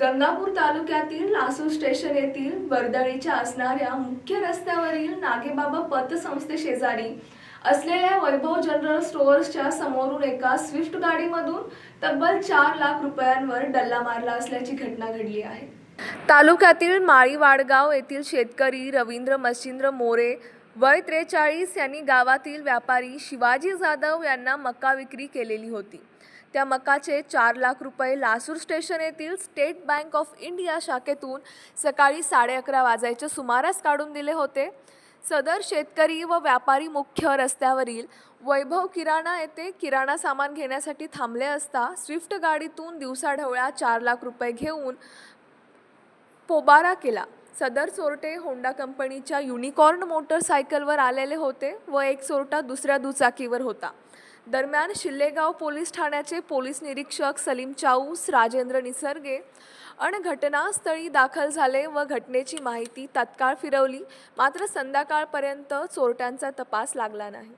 गंगापूर तालुक्यातील लासूर स्टेशन येथील वर्दळीच्या असणाऱ्या मुख्य रस्त्यावरील नागेबाबा पतसंस्थे शेजारी असलेल्या वैभव जनरल स्टोअर्सच्या समोरून एका स्विफ्ट गाडीमधून तब्बल चार लाख रुपयांवर डल्ला मारला असल्याची घटना घडली आहे. तालुक्यातील माळीवाडगाव येथील शेतकरी रवींद्र मच्छिंद्र मोरे वय त्रेचाळीस यांनी गावातील व्यापारी शिवाजी जाधव यांना मका विक्री केलेली होती. त्या मकाचे चार लाख रुपये लासूर स्टेशन येथील स्टेट बँक ऑफ इंडिया शाखेतून सकाळी साडे अकरा वाजायच्या सुमारास काढून दिले होते. सदर शेतकरी व व्यापारी मुख्य रस्त्यावरील वैभव किराणा येथे किराणा सामान घेण्यासाठी थांबले असता स्विफ्ट गाडीतून दिवसाढवळ्या चार लाख रुपये घेऊन पोबारा केला. सदर चोरटे होंडा कंपनीच्या युनिकॉर्न मोटरसायकलवर आलेले होते व एक चोरटा दुसऱ्या दुचाकीवर होता. दरम्यान शिल्लेगाव पोलीस ठाण्याचे पोलीस निरीक्षक सलीम चाऊस राजेंद्र निसर्गे अण घटनास्थळी दाखल झाले व घटनेची माहिती तत्काळ फिरवली. मात्र संध्याकाळपर्यंत चोरट्यांचा तपास लागला नाही.